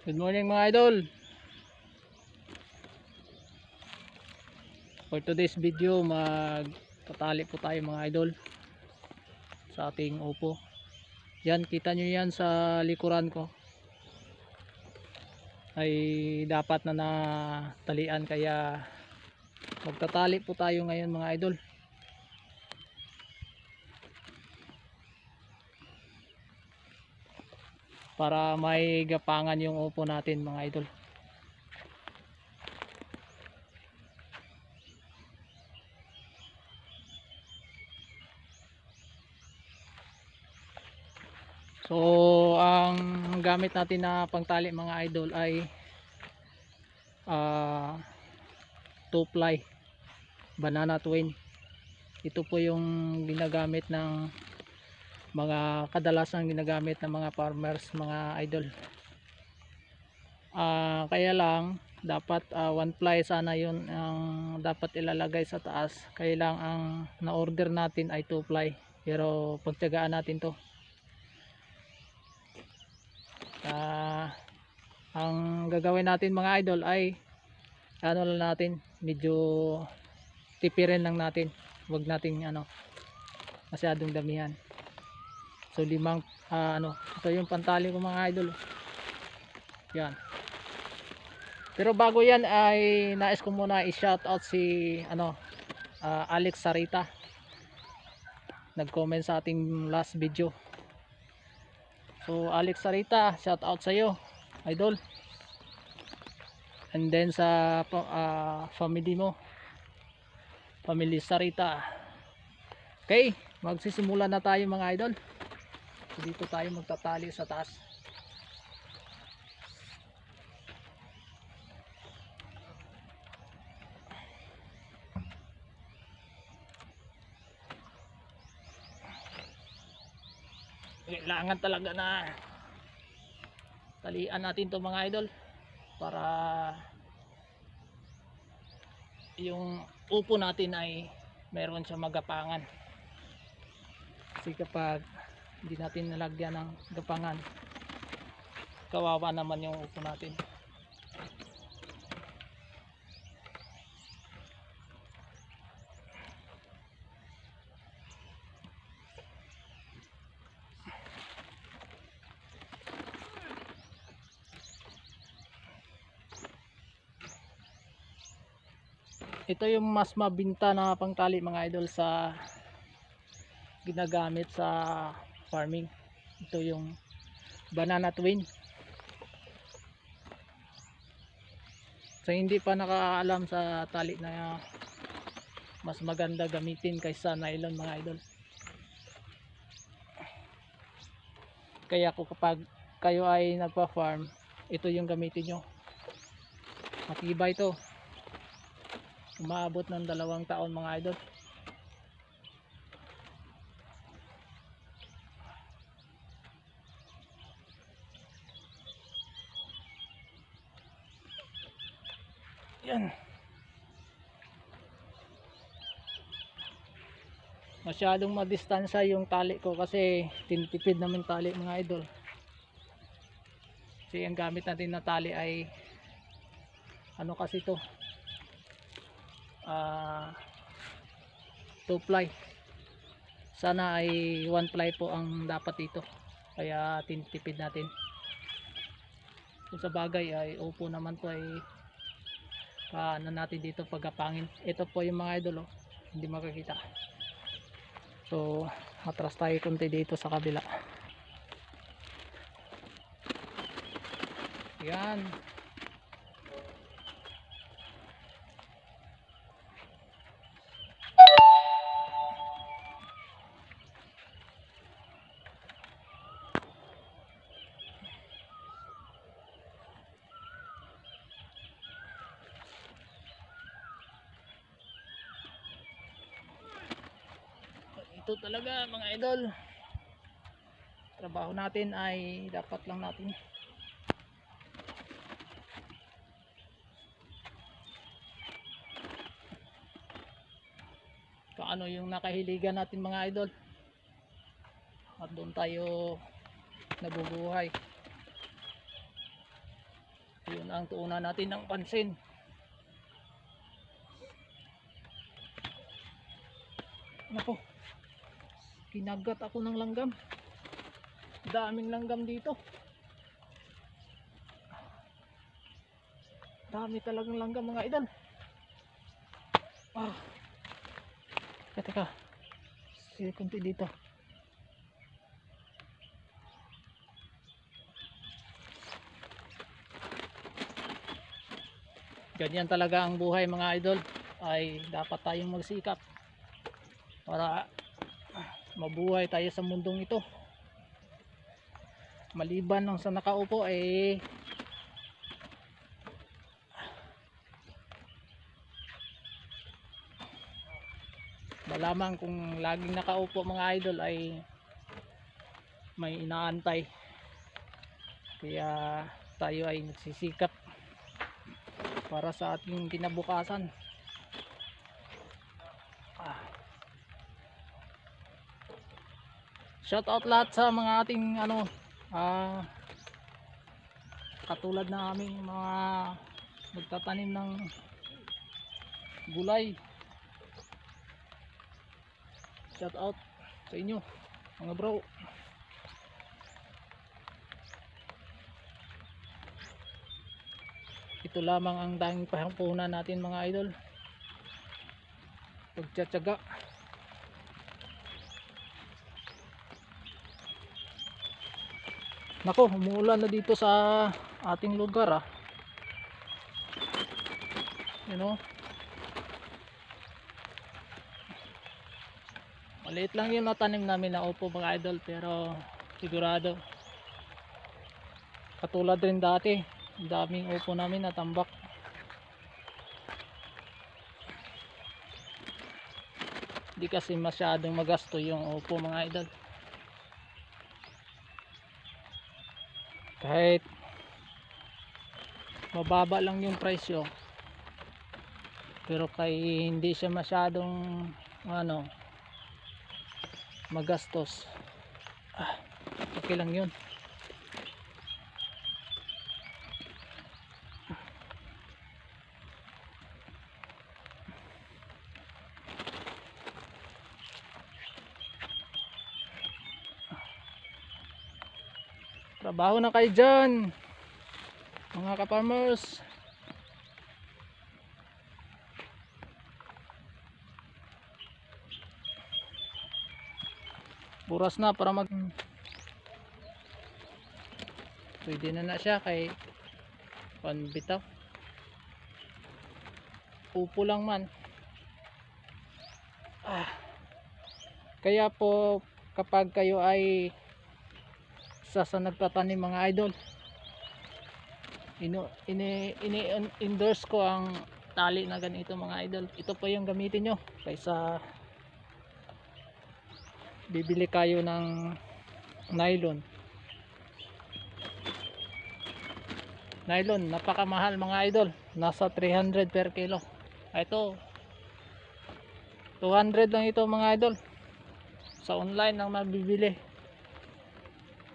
Good morning mga idol. For today's video, magtatali po tayo mga idol sa ating upo. Yan, kita nyo yan sa likuran ko. Ay dapat na natalian kaya magtatali po tayo ngayon mga idol. Para may gapangan yung upo natin mga idol. So, ang gamit natin na pangtali mga idol ay ah two ply banana twin. Ito po yung ginagamit ng mga kadalasan ginagamit ng mga farmers, mga idol. Ah, kaya lang dapat ah, one ply sana 'yon ang dapat ilalagay sa taas. Kaya lang ang na-order natin ay two ply. Pero pagtiyagaan natin 'to. Ah, ang gagawin natin mga idol ay ano lang natin, medyo tipirin lang natin. Huwag nating ano masyadong damihan. So limang ah, ano, ito yung pantali ko mga idol. Yan. Pero bago yan ay nais ko muna i-shout out si ano ah, Alex Sarita. Nag-comment sa ating last video. So Alex Sarita, shout out sa iyo, idol. And then sa ah, family mo. Family Sarita. Okay, magsisimula na tayo mga idol. So, dito tayo magtatali sa taas. Kailangan talaga na talian natin to mga idol para yung upo natin ay meron siya magapangan kasi kapag hindi natin nalagyan ng gapangan. Kawawa naman yung upo natin. Ito yung mas mabinta na pangtali mga idol sa ginagamit sa farming. Ito yung banana twin. So hindi pa nakaalam sa tali na mas maganda gamitin kaysa nylon mga idol. Kaya ko kapag kayo ay nagpa farm ito yung gamitin nyo. Matibay to. Umaabot ng dalawang taon mga idol yan. Masyadong madistansya yung tali ko kasi tinitipid namin tali mga idol. Kasi ang gamit natin na tali ay ano kasi to? Ah two ply. Sana ay one ply po ang dapat dito. Kaya tinitipid natin. Kung sa bagay ay upo naman to ay paano natin dito pagkapangin. Ito po yung mga idol oh, hindi makakita so atras tayo konti dito sa kabila. Yan ito talaga mga idol. Trabaho natin ay dapat lang natin. Kaano yung nakahiligan natin mga idol? At doon tayo nabubuhay. Yun ang tuunan natin ng pansin. Nako. Kinagat ako ng langgam. Daming langgam dito. Dami talagang langgam mga idol. Ah. Teka, teka. Sige, dito. Ganyan talaga ang buhay mga idol. Ay dapat tayong magsikap para mabuhay tayo sa mundong ito. Maliban lang sa nakaupo eh malamang kung laging nakaupo mga idol ay may inaantay. Kaya tayo ay nagsisikap para sa ating kinabukasan Shout out lahat sa mga ating ano ah katulad na aming mga nagtatanim ng gulay. Shout out sa inyo mga bro. Ito lamang ang danging pahangpunan natin mga idol. Pagtsatsaga. Nako, umuulan na dito sa ating lugar ah. You know? Maliit lang yung natanim namin na upo mga idol pero sigurado katulad rin dati daming upo namin na tambak di kasi masyadong magasto yung upo mga idol kahit mababa lang yung presyo pero kay hindi siya masyadong ano magastos. Ah, okay lang yun trabaho na kayo dyan mga kaparmers buras na para mag pwede na na siya kay panbitaw. Upo lang man. Ah. kaya po kapag kayo ay isa sa nagtatanim mga idol. Ino ini, ini endorse ko ang tali na ganito mga idol. Ito po yung gamitin nyo. Kaysa bibili kayo ng nylon. Nylon napakamahal mga idol. Nasa 300 per kilo. Ito 200 lang ito mga idol. Sa online lang mabibili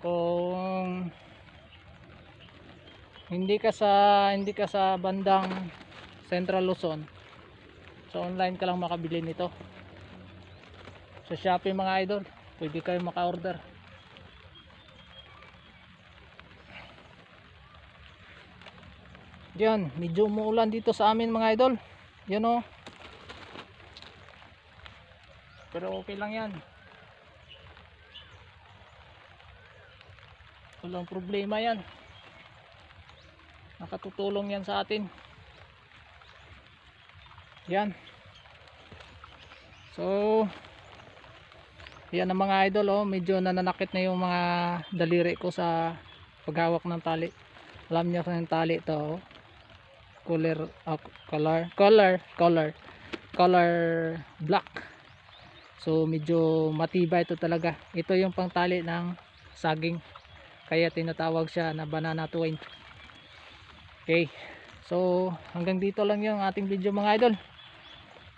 kung hindi ka sa hindi ka sa bandang Central Luzon sa online ka lang makabili nito. Sa Shopee mga idol pwede kayo maka-order. Yan medyo umuulan dito sa amin mga idol. Yan o pero okay lang yan walang problema yan. Nakatutulong yan sa atin. Yan. So yan ang mga idol oh, medyo nananakit na yung mga daliri ko sa paghawak ng tali. Alam kung yung tali to oh. color uh, color color color color black. So medyo matibay ito talaga. Ito yung pangtali ng saging kaya tinatawag siya na banana twine. Okay. So hanggang dito lang yung ating video mga idol.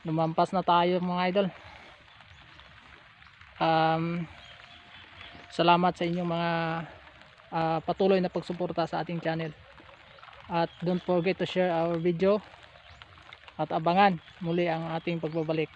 Lumampas na tayo mga idol. Um, salamat sa inyong mga uh, patuloy na pagsuporta sa ating channel. At don't forget to share our video. At abangan muli ang ating pagbabalik.